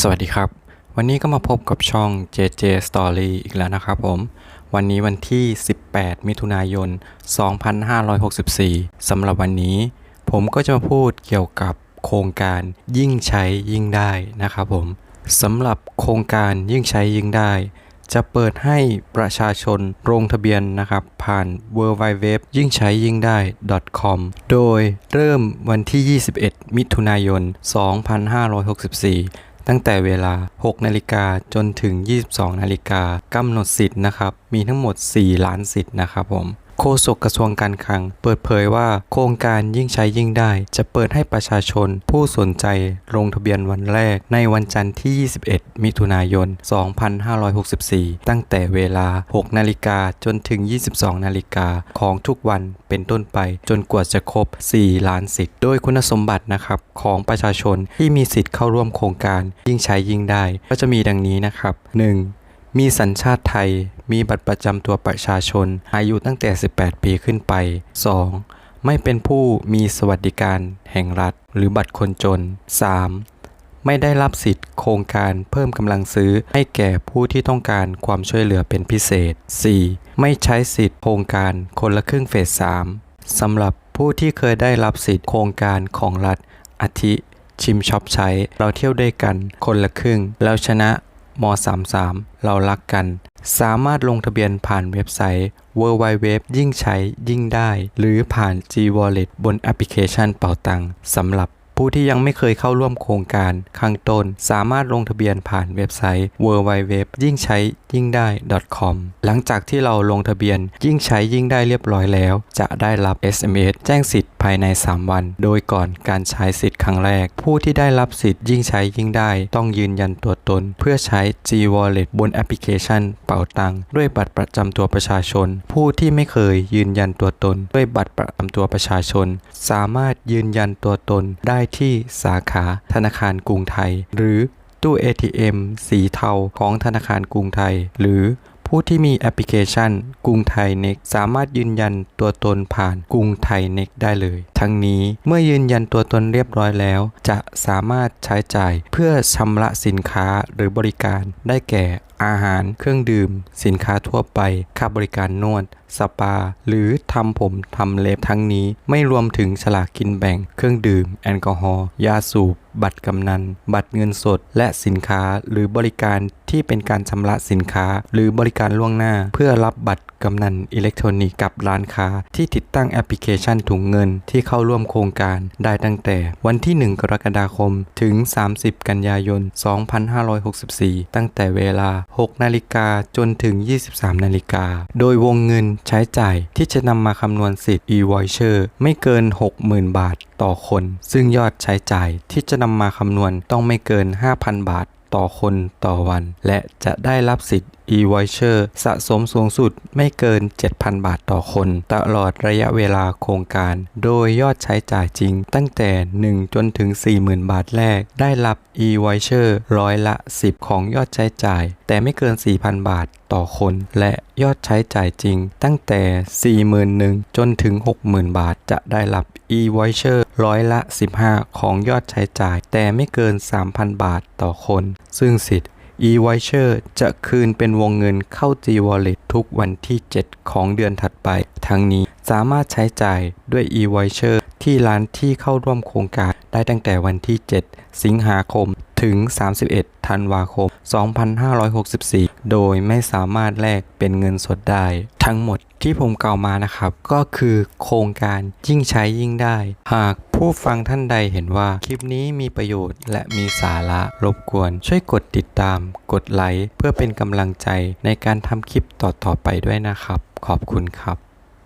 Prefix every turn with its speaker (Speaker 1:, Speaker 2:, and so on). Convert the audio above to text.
Speaker 1: สวัสดีครับ วันนี้ก็มาพบกับช่อง JJ Story อีกแล้วนะครับผม วันนี้วันที่ 18 มิถุนายน 2564 สำหรับวันนี้ ผมก็จะมาพูดเกี่ยวกับโครงการยิ่งใช้ยิ่งได้นะครับผมสำหรับโครงการยิ่งใช้ยิ่งได้ จะเปิดให้ประชาชนลงทะเบียนนะครับ ผ่าน w w w ยิ่งใช้ยิ่งได้ .com โดยเริ่มวันที่ 21 มิถุนายน 2564 ตั้งแต่เวลา 6 นาฬิกาจนถึง 22 นาฬิกากำหนดสิทธิ์นะครับ มีทั้งหมด 4 ล้านสิทธิ์นะครับผม โฆษกกระทรวงการคลัง เปิดเผยว่าโครงการยิ่งใช้ยิ่งได้ จะเปิดให้ประชาชนผู้สนใจลงทะเบียนวันแรกในวันจันทร์ที่ 21 มิถุนายน 2564 ตั้งแต่เวลา 6 นาฬิกาจนถึง 22 นาฬิกาของทุกวันเป็นต้นไป จนกว่าจะครบ 4 ล้านสิทธิ์ โดยคุณสมบัตินะครับของประชาชนที่มีสิทธิ์เข้าร่วมโครงการยิ่งใช้ยิ่งได้ ก็จะมีดังนี้นะครับ 1. มีสัญชาติไทย มีบัตรประจำตัวประชาชน อายุตั้งแต่ 18 ปีขึ้นไป 2. ไม่เป็นผู้มีสวัสดิการ แห่งรัฐ หรือบัตรคนจน 3. ไม่ได้รับสิทธิ์โครงการเพิ่มกำลังซื้อให้แก่ผู้ที่ต้องการความช่วยเหลือเป็นพิเศษ 4. ไม่ใช้สิทธิ์โครงการคนละครึ่งเฟส 3 สำหรับผู้ที่เคยได้รับสิทธิ์โครงการของรัฐอาทิชิมช็อปใช้ เราเที่ยวด้วยกัน คนละครึ่ง แล้วชนะม 33 เรารักกัน สามารถลงทะเบียนผ่านเว็บไซต์ www ยิ่งใช้ยิ่งได้ หรือผ่าน G Wallet บนแอปพลิเคชันเป๋าตังสำหรับผู้ที่ยังไม่เคยเข้าร่วมโครงการข้างต้น สามารถลงทะเบียนผ่านเว็บไซต์ www ยิ่งใช้ยิ่งได้ .com หลังจากที่เราลงทะเบียนยิ่งใช้ยิ่งได้เรียบร้อยแล้ว จะได้รับ SMS แจ้งสิทธิ ภายใน 3 วัน โดยก่อนการใช้สิทธิ์ครั้งแรก ผู้ที่ได้รับสิทธิ์ยิ่งใช้ยิ่งได้ ต้องยืนยันตัวตน เพื่อใช้ G Wallet บนแอปพลิเคชัน เป๋าตังด้วยบัตรประจำตัวประชาชน ผู้ที่ไม่เคยยืนยันตัวตน ด้วยบัตรประจำตัวประชาชน สามารถยืนยันตัวตนได้ที่สาขาธนาคารกรุงไทย หรือตู้ ATM สีเทาของธนาคารกรุงไทย หรือ ผู้ที่มีแอปพลิเคชันกรุงไทยเน็กสามารถยืนยันตัวตนผ่านกรุงไทยเน็กได้เลย ทั้งนี้เมื่อยืนยันตัวตนเรียบร้อยแล้ว จะสามารถใช้จ่ายเพื่อชำระสินค้าหรือบริการได้แก่อาหาร เครื่องดื่ม สินค้าทั่วไป ค่าบริการนวด สปา หรือทำผมทำเล็บทั้งนี้ ไม่รวมถึงฉลากกินแบ่ง เครื่องดื่ม แอลกอฮอล์ ยาสูบ บัตรกำนัน บัตรเงินสด และสินค้าหรือบริการที่เป็นการชำระสินค้า หรือบริการล่วงหน้า เพื่อรับบัตร กำนันอิเล็กทรอนิกส์กับร้านค้าที่ติดตั้งแอปพลิเคชันถุงเงินที่เข้าร่วมโครงการได้ตั้งแต่วันที่ 1 กรกฎาคม ถึง 30 กันยายน 2564 ตั้งแต่เวลา 6 นาฬิกาจนถึง 23 นาฬิกา โดยวงเงินใช้จ่ายที่จะนำมาคำนวณสิทธิ์ e-voucher ไม่เกิน 60,000 บาทต่อคน ซึ่งยอดใช้จ่ายที่จะนำมาคำนวณต้องไม่เกิน 5,000 บาทต่อคนต่อวัน และจะได้รับสิทธิ์ e-voucher สะสมสูงสุดไม่เกิน 7,000 บาทต่อคน ตลอดระยะเวลาโครงการ โดยยอดใช้จ่ายจริงตั้งแต่ 1 จนถึง 40,000 บาทแรก ได้รับ e-voucher ร้อยละ 10 ของยอดใช้จ่าย แต่ไม่เกิน 4,000 บาทต่อคน และยอดใช้จ่ายจริง ตั้งแต่ 41,000 จนถึง 60,000 บาท จะได้รับ e-voucher ร้อยละ 15 ของยอดใช้จ่าย แต่ไม่เกิน 3,000 บาทต่อคน ซึ่งสิทธิ์ e-voucher จะคืนเป็นวงเงินเข้า G Wallet ทุกวันที่ 7 ของเดือนถัดไป ทั้งนี้สามารถใช้จ่ายด้วย e-voucher ที่ร้านที่เข้าร่วมโครงการ ได้ตั้งแต่วันที่ 7 สิงหาคมถึง 31 ธันวาคม 2564 โดยไม่สามารถแลกเป็นเงินสดได้ ทั้งหมดที่ผมกล่าวมานะครับ ก็คือโครงการยิ่งใช้ยิ่งได้ หากผู้ฟังท่านใดเห็นว่าคลิปนี้มีประโยชน์และมีสาระรบกวน ช่วยกดติดตาม กดไลค์เพื่อเป็นกำลังใจในการทำคลิปต่อๆไปด้วยนะครับ ขอบคุณครับ